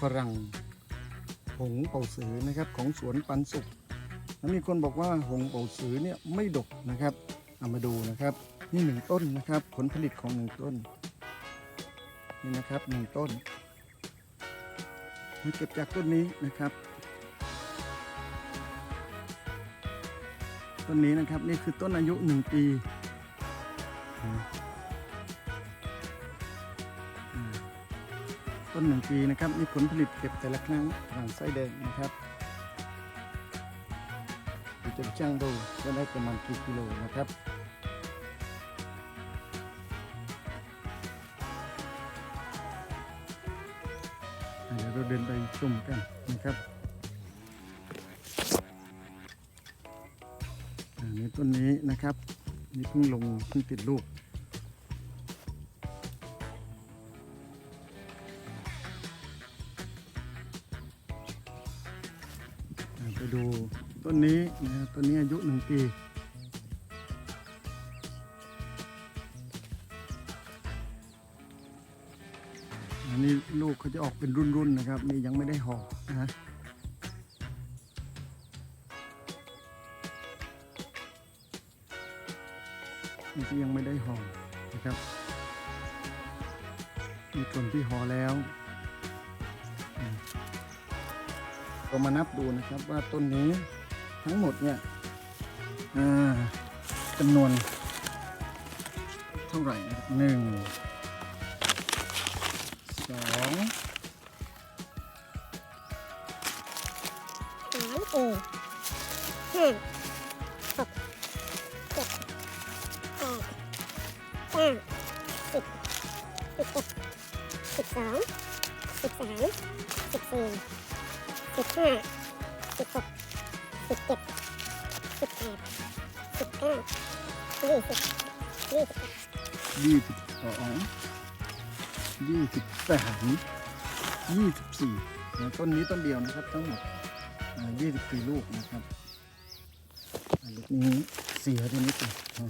ฝรั่งหงเป่าสือนะครับของสวนปันสุขแล้วมีคนบอกว่าหงเป่าสือเนี่ยไม่ดกนะครับเอามาดูนะครับนี่หนึ่งต้นนะครับ ผลผลิตของหนึ่งต้น นี่นะครับหนึ่งต้นเก็บจากต้นนี้นะครับต้นนี้นะครับนี่คือต้นอายุหนึ่งปี ต้นหนึ่งปีนะครับมีผลผลิตเก็บแต่ละครั้งหลังไส้แดงนะครับจะช่างดูว่าได้ประมาณกี่กิโลนะครับเดี๋ยวเราเดินไปชมกันนะครับอันนี้ต้นนี้นะครับนี่เพิ่งลงเพิ่งติดลูก ดูต้นนี้นะต้นนี้อายุหนึ่งปี อันนี้ลูกเขาจะออกเป็นรุ่นๆนะครับ นี่ยังไม่ได้ห่อนะนี่ที่ยังไม่ได้ห่อนะครับ มีส่วนที่ห่อแล้ว ก็มานับดูนะครับว่าต้นนี้ทั้งหมดเนี่ยจำนวนเท่าไหร่หนึ่งสองสามสี่ห้าหกเจ็ดแปดเก้าสิบสิบเอ็ดสิบสองสิบสามสิบสี่ สิบห้าสิบหกสิบเจ็ดสิบแปดสิบเก้ายี่สิบยี่สิบเอ็ดยี่สิบสองยี่สิบสามยี่สิบสี่ต้นนี้ต้นเดียวนะครับทั้งหมดยี่สิบสี่ลูกนะครับลูกนี้เสียไปนิดหนึงอะ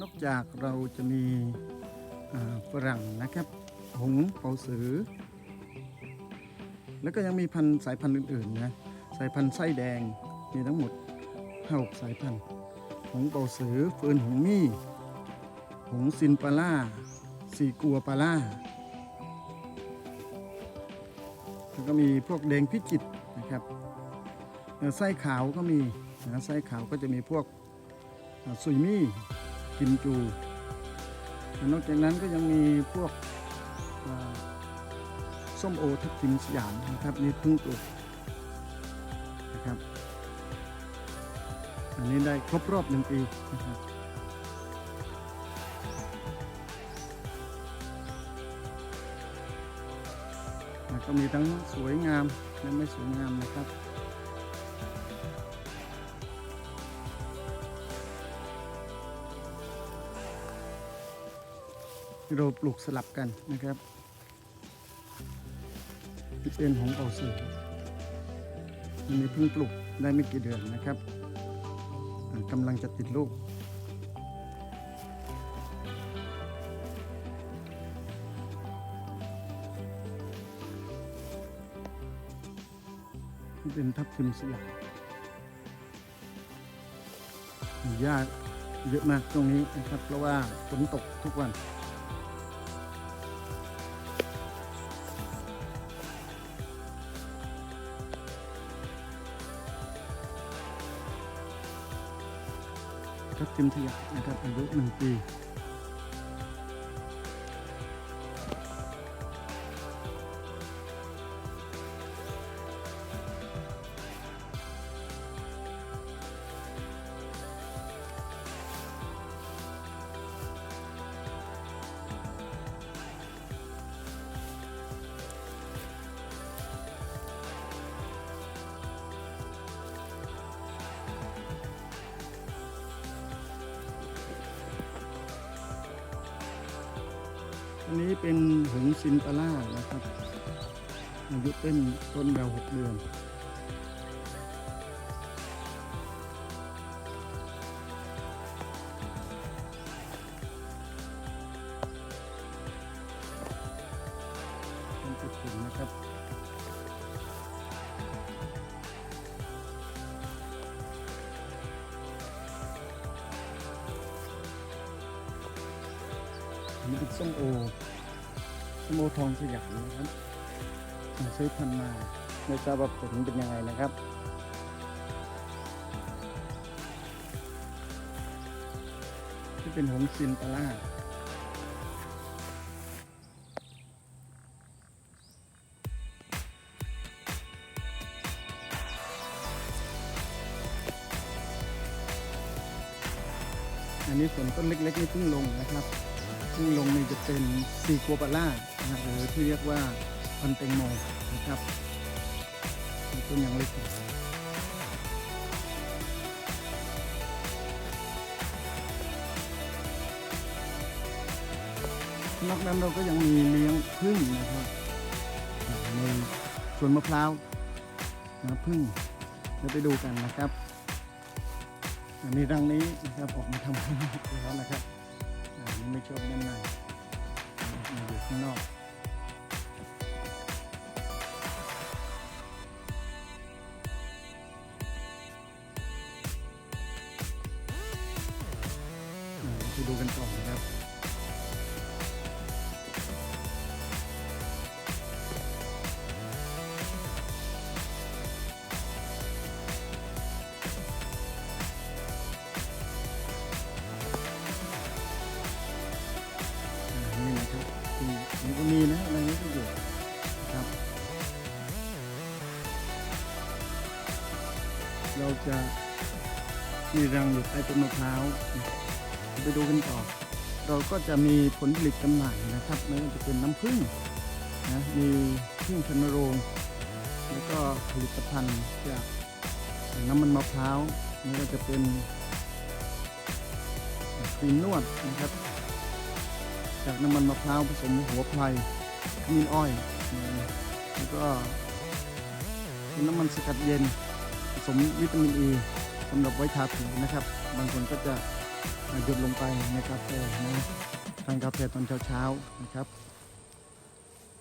นอกจากเราจะมีฝรั่งนะครับ หงเปาสือ แล้วก็ยังมีพันธุ์สายพันธุ์อื่นๆนะสายพันธุ์ไส้แดงมีทั้งหมดห้าหกสายพันธุ์หงเปาสือเฟิร์นหงมี่หงซินปลาล่าสีกัวปลาล่าแล้วก็มีพวกแดงพิจิตนะครับไส้ขาวก็มีนะไส้ขาวก็จะมีพวกอ่าสุยมี่กิมจู นอกจากนั้นก็ยังมีพวก ส้มโอทับทิมสยามนะครับนี่เพิ่งปลูกนะครับ อันนี้ได้ครบรอบหนึ่งปีนะครับก็มีทั้งสวยงามและไม่สวยงามนะครับเราปลูกสลับกันนะครับ เป็นหงเป่าสืออันนี้เพิ่งปลูกได้ไม่กี่เดือนนะครับกำลังจะติดลูก เป็นทับทิมสยามหญ้าเยอะมากตรงนี้นะครับ เพราะว่าฝนตกทุกวัน ทับทิมสยามนะครับอายุหนึ่งปี อันนี้เป็นหงส์ซินปาล่านะครับอายุเป็นต้นแบวหกเดือน นนี้เป็นส้มโอส้มโอทองสยามนะครับมาซื้อพันมาไม่ทราบว่าผลเป็นยังไงนะครับที่เป็นหงซินปลาร่าอันนี้ส่วนต้นเล็กๆนี่เพิ่งลงนะครับ เพิ่งลงนี่จะเป็นซีกัวปาร่านะครับหรือที่เรียกว่าพันธุ์แตงโมนะครับมีต้นยังเล็กอยู่นอกนั้นเราก็ยังมีเลี้ยงพึ่งนะครับในสวนมะพร้าวนะพึ่งเราไปดูกันนะครับ อันนี้รังนี้นะครับออกมาทำข้แล้วนะครับ อันนี้ไม่ชอบด้านในมาอยู่ข้างนอก เราจะมีรังอยู่ใต้ต้นมะพร้าวไปดูกันต่อ เราก็จะมีผลผลิตจำหน่ายนะครับไม่ว่าจะเป็นน้ำผึ้งนะมีพึ่งชนโรงแล้วก็ผลิตภัณฑ์จากน้ำมันมะพร้าวไม่ว่าจะเป็นครีมนวดนะครับ จากน้ำมันมะพร้าวผสมหัวไพรมิ้นอ้อย แล้วก็น้ำมันสกัดเย็น สมวิตามินอ e ีสำหรับไว้ทาผิวนะครับ บางคนก็จะหยดลงไปในกาแฟนะทานกาแฟตอนเช้าๆนะครับ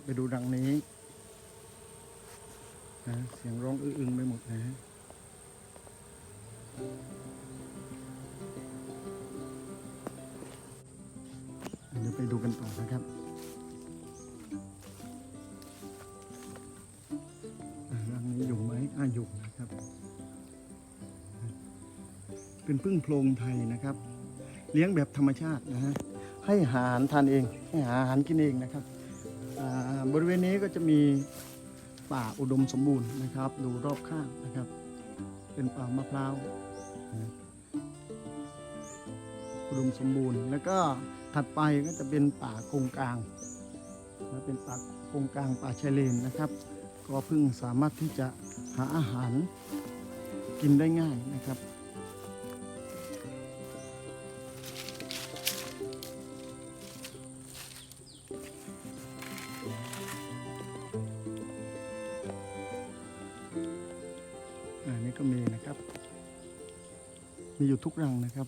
ไปดูดังนี้นะเสียงร้องอื้ออึงไปหมดนะฮะเดี๋ยวไปดูกันต่อนะครับอะรังนี้อยู่ไหมอ่าอยู่นะครับ เป็นพึ่งโพรงไทยนะครับ เลี้ยงแบบธรรมชาตินะฮะให้อาหารทานเองให้อาหารกินเองนะครับบริเวณนี้ก็จะมีป่าอุดมสมบูรณ์นะครับ ดูรอบข้างนะครับ เป็นป่ามะพร้าวอุดมสมบูรณ์ แล้วก็ถัดไปก็จะเป็นป่าโกงกลางเป็นป่าโกงกลางป่าชายเลนนะครับ ก็พิ่งสามารถที่จะหาอาหารกินได้ง่ายนะครับ มีอยู่ทุกรังนะครับ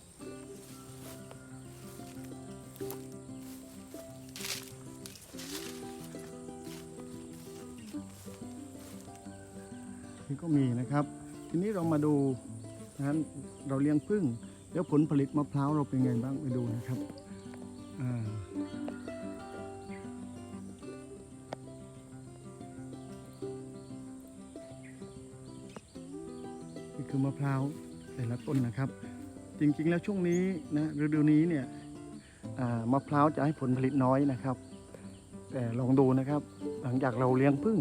นี่ก็มีนะครับ ทีนี้เรามาดูนะเราเลี้ยงพึ่ง แล้วผลผลิตมะพร้าวเราเป็นไงบ้างไปดูนะครับอ่านี่คือมะพร้าว แต่ละต้นนะครับ จริงๆแล้วช่วงนี้นะฤดูนี้เนี่ยมะพร้าวจะให้ผลผลิตน้อยนะครับ แต่ลองดูนะครับ หลังจากเราเลี้ยงพึ่ง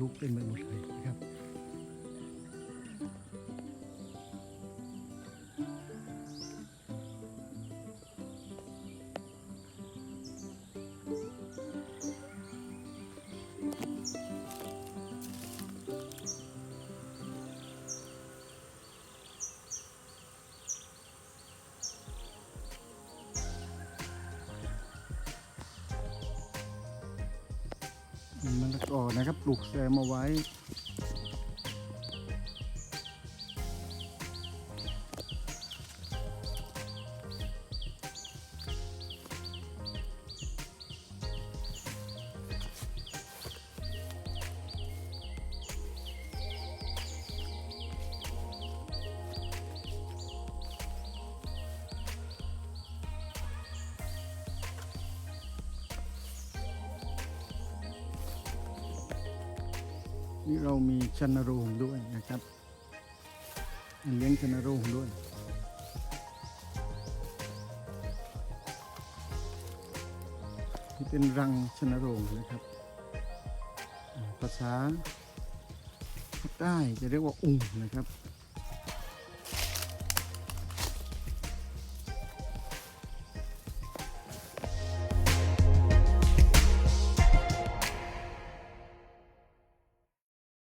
ลูกเต็มไปหมดเลย กอนะครับปลูกแซมเอาไว้ นี่เรามีชนโรงด้วยนะครับเลี้ยงชนโรงด้วยที่เป็นรังชนโรงนะครับ ภาษาภาคใต้จะเรียกว่าอุงนะครับ